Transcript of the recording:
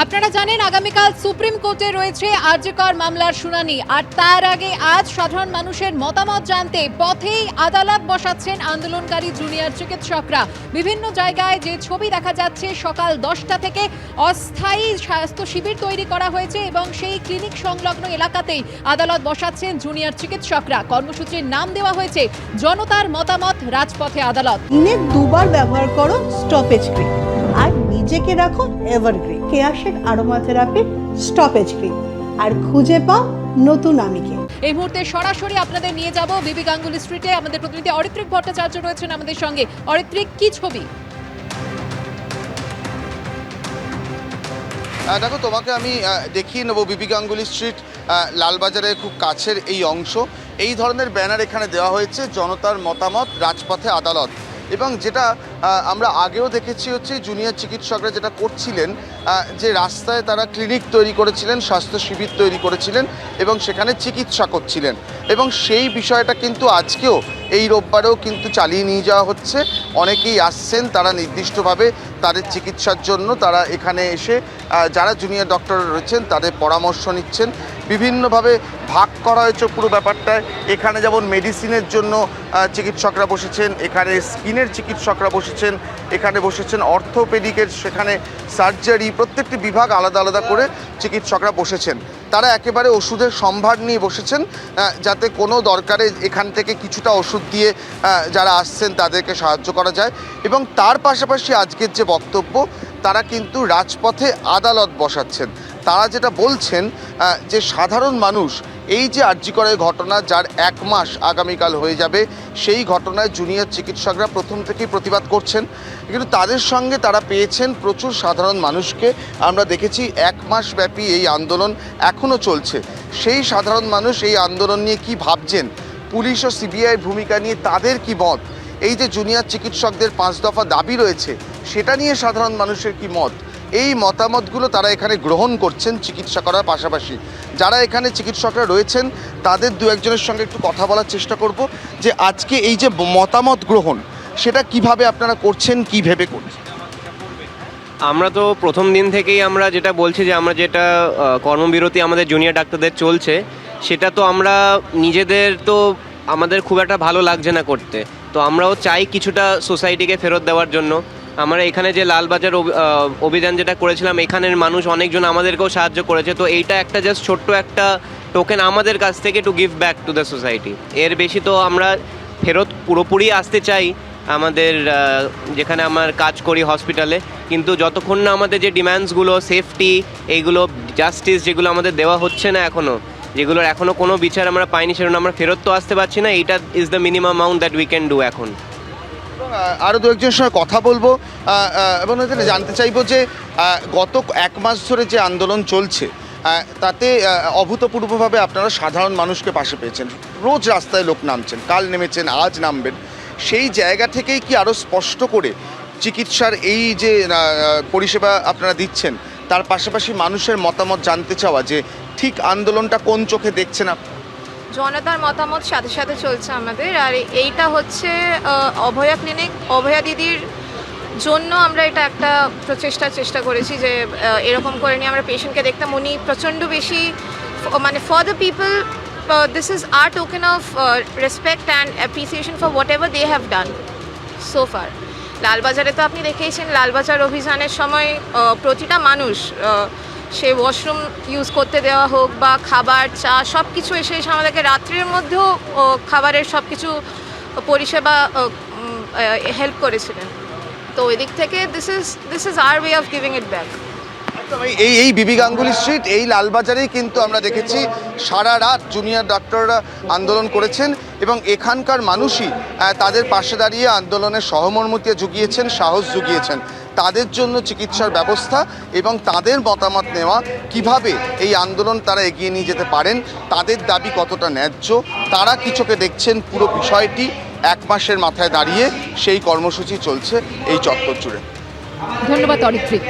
আপনারা জানেন, আগামীকাল সুপ্রিম কোর্টে রয়েছে আর্যকর মামলার শুনানি। আর তার আগে আজ সাধারণ মানুষের মতামত জানতে পথেই আদালত বসাচ্ছেন আন্দোলনকারী জুনিয়র চিকিৎসকরা। বিভিন্ন জায়গায় যে ছবি দেখা যাচ্ছে, সকাল দশটা থেকে অস্থায়ী স্বাস্থ্য শিবির তৈরি করা হয়েছে এবং সেই ক্লিনিক সংলগ্ন এলাকাতেই আদালত বসাচ্ছেন জুনিয়র চিকিৎসকরা। কর্মসূচির নাম দেওয়া হয়েছে, জনতার মতামত, রাজপথে আদালত। দিনে দুবার ব্যবহার করো স্টপেজ ক্রিম। আর নিজেকে রাখো এভারগ্রিন। কেয়াশেক আরোমা থেরাপি স্টপেজ ক্রিম আর খুঁজে পাও নতুন আমিকে এই মুহূর্তে সরাসরি আপনাদের নিয়ে যাব বিবি গাঙ্গুলি স্ট্রিটে আমাদের প্রতিনিধি অরিত্রিক ভট্টাচার্য রয়েছেন আমাদের সঙ্গে। অরিত্রিক কি ছবি? দেখো তোমাকে আমি দেখিয়ে নেব বিবি গাঙ্গুলি স্ট্রিট লালবাজারের খুব কাছের এই অংশ। এই ধরনের ব্যানার এখানে দেওয়া হয়েছে জনতার মতামত রাজপথে আদালত। এবং যেটা আমরা আগেও দেখেছি হচ্ছে জুনিয়র চিকিৎসকরা যেটা করছিলেন যে রাস্তায় তারা ক্লিনিক তৈরি করেছিলেন, স্বাস্থ্য শিবির তৈরি করেছিলেন এবং সেখানে চিকিৎসা করছিলেন। এবং সেই বিষয়টা কিন্তু আজকেও এই রোববারেও কিন্তু চালিয়ে নিয়ে যাওয়া হচ্ছে। অনেকেই আসছেন, তারা নির্দিষ্টভাবে তাদের চিকিৎসার জন্য তারা এখানে এসে যারা জুনিয়র ডক্টর রয়েছেন, তাদের পরামর্শ নিচ্ছেন। বিভিন্নভাবে ভাগ করা হয়েছে পুরো ব্যাপারটায়। এখানে যেমন মেডিসিনের জন্য চিকিৎসকরা বসেছেন, এখানে স্কিনের চিকিৎসকরা বসেছেন। এখানে বসেছেন অর্থোপেডিকের সেখানে সার্জারি, প্রত্যেকটি বিভাগ আলাদা আলাদা করে চিকিৎসকরা বসেছেন। তারা একেবারে ওষুধের সম্ভার নিয়ে বসেছেন যাতে কোনো দরকারে এখান থেকে কিছুটা ওষুধ দিয়ে যারা আসছেন তাদেরকে সাহায্য করা যায়। এবং তার পাশাপাশি আজকের যে বক্তব্য, তারা কিন্তু রাজপথে আদালত বসাচ্ছেন। তারা যেটা বলছেন যে সাধারণ মানুষ এই যে আর্যিকরের ঘটনা যার এক মাস আগামীকাল হয়ে যাবে, সেই ঘটনায় জুনিয়র চিকিৎসকরা প্রথম থেকেই প্রতিবাদ করছেন। কিন্তু তাদের সঙ্গে তারা পেয়েছেন প্রচুর সাধারণ মানুষকে। আমরা দেখেছি এক মাস ব্যাপী এই আন্দোলন এখনও চলছে। সেই সাধারণ মানুষ এই আন্দোলন নিয়ে কি ভাবছেন? পুলিশ ও সিবিআইয়ের ভূমিকা নিয়ে তাদের কি মত? এই যে জুনিয়র চিকিৎসকদের পাঁচ দফা দাবি রয়েছে, সেটা নিয়ে সাধারণ মানুষের কি মত? এই মতামতগুলো তারা এখানে গ্রহণ করছেন চিকিৎসা করার পাশাপাশি। যারা এখানে চিকিৎসকরা রয়েছেন, তাদের দু একজনের সঙ্গে একটু কথা বলার চেষ্টা করব যে আজকে এই যে মতামত গ্রহণ, সেটা কীভাবে আপনারা করছেন, কি ভেবে করছেন? আমরা তো প্রথম দিন থেকেই আমরা যেটা বলছি যে আমরা যেটা কর্মবিরতি আমাদের জুনিয়র ডাক্তারদের চলছে, সেটা তো আমরা নিজেদের তো আমাদের খুব একটা ভালো লাগছে না করতে। তো আমরাও চাই কিছুটা সোসাইটিকে ফেরত দেওয়ার জন্য। আমরা এখানে যে লালবাজার অভিযান যেটা করেছিলাম, এখানের মানুষ অনেকজন আমাদেরকেও সাহায্য করেছে। তো এইটা একটা জাস্ট ছোট্ট একটা টোকেন আমাদের কাছ থেকে to give back to the society এর বেশি তো আমরা ফেরত পুরোপুরি আসতে চাই আমাদের যেখানে আমার কাজ করি হসপিটালে কিন্তু যতক্ষণ না আমাদের যে ডিম্যান্ডসগুলো সেফটি এইগুলো জাস্টিস যেগুলো আমাদের দেওয়া হচ্ছে না এখনও যেগুলোর এখনও কোনো বিচার আমরা পাইনি, সেজন্য আমরা ফেরত তো আসতে পারছি না। এইটা is the minimum amount that we can do এখন। আরও দু একজনের সঙ্গে কথা বলব। এবং এখানে জানতে চাইব যে গত এক মাস ধরে যে আন্দোলন চলছে তাতে অভূতপূর্বভাবে আপনারা সাধারণ মানুষকে পাশে পেয়েছেন। রোজ রাস্তায় লোক নামছেন, কাল নেমেছেন, আজ নামবেন। সেই জায়গা থেকেই কি আরও স্পষ্ট করে চিকিৎসার এই যে পরিষেবা আপনারা দিচ্ছেন, তার পাশাপাশি মানুষের মতামত জানতে চাওয়া যে, ঠিক আন্দোলনটা কোন চোখে দেখছেন আপনারা জনতার মতামত সাথে সাথে চলছে আমাদের, আর এইটা হচ্ছে অভয়া ক্লিনিক অভয়া দিদির জন্য আমরা এটা একটা প্রচেষ্টার চেষ্টা করেছি যে এরকম করে নিয়ে আমরা পেশেন্টকে দেখতাম। উনি প্রচণ্ড বেশি মানে for the people this is our token of respect and appreciation for whatever they have done so far লালবাজারে তো আপনি দেখেইছেন, লালবাজার অভিযানের সময় প্রতিটা মানুষ সে ওয়াশরুম ইউজ করতে দেওয়া হোক বা খাবার, চা সব কিছু এসে এসে আমাদেরকে রাত্রির মধ্যেও খাবারের সব কিছু পরিষেবা হেল্প করেছিলেন। তো ওই দিক থেকে this is this is our way of giving it back এই এই বিবি গাঙ্গুলি স্ট্রিট এই লালবাজারেই কিন্তু আমরা দেখেছি সারা রাত জুনিয়র ডাক্তাররা আন্দোলন করেছেন এবং এখানকার মানুষই তাদের পাশে দাঁড়িয়ে আন্দোলনের সহমর্মিতা জুগিয়েছেন, সাহস জুগিয়েছেন। তাদের জন্য চিকিৎসার ব্যবস্থা এবং তাদের মতামত নেওয়া, কীভাবে এই আন্দোলন তারা এগিয়ে নিয়ে যেতে পারেন, তাদের দাবি কতটা ন্যায্য, তারা কিছুকে দেখছেন পুরো বিষয়টি এক মাসের মাথায় দাঁড়িয়ে, সেই কর্মসূচি চলছে এই চত্বর জুড়ে। ধন্যবাদ অরিত্রিক